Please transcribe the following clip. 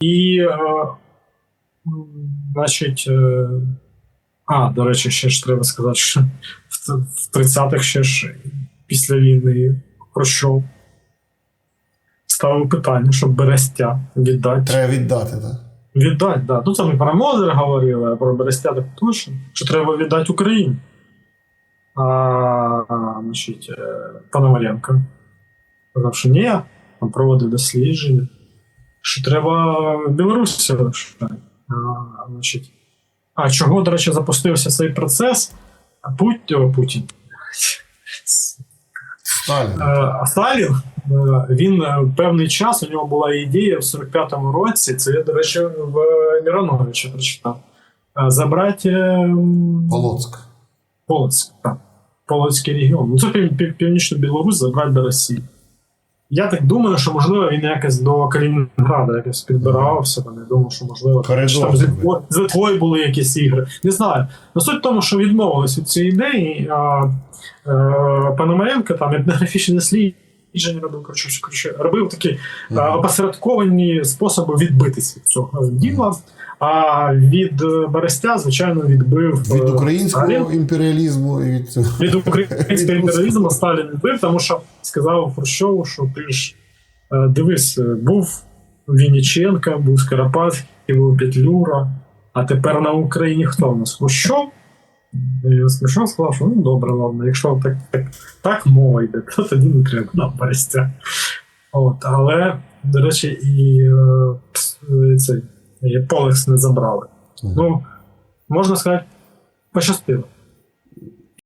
І, е, значить, е, а, до речі, ще ж треба сказати, що в, в 30-х ще ж після війни Хрущов ставив питання, щоб Берестя віддати. Треба віддати, так. Віддати, да. Ну це ми про Мозер говорили, а про Берестя так точно, що треба віддати Україні. А, значить, е, Пономаренко сказав, що ні, там проводив дослідження, що треба Білорусі лишати. А, чого, до речі, запустився цей процес? Путь, о, Путін. Сталін. Е, А Сталін, е, він е, певний час, у нього була ідея в 45-му році, це я, до речі, в Мироновича прочитав. Забрати е, Полоцьк. Полоцьк, так. Полоцький регіон. Ну, це пів, пів, Північну Білорусь забрати до Росії. Я так думаю, що можливо він якось до Калінінграда якось підбирався. Там, я думаю, що можливо Коридор чи там з. Литвою- були якісь ігри. Не знаю. Но суть в тому, що відмовились від цієї ідеї. А, а Пономаренко там етнографічне дослідження робив, коротше, що, коротше, робив такі Мгм. а, опосередковані способи відбитися від цього діла. А від е, Берестя, звичайно, відбив Від е, українського Сталін. імперіалізму і від від українського імперіалізму Сталін відбив, тому що сказав Хрущову, що ти ж дивись, був Вінниченка, був Скоропадський, був Петлюра, а тепер на Україні хто у нас? Хрущов? І Хрущов сказав, що ну добре, ладно, якщо так, так, так мова йде, то тоді не треба нам Берестя. От, але, до речі, і і цей і Полекс не забрали. Мгм. Ну, можна сказати, пощастило.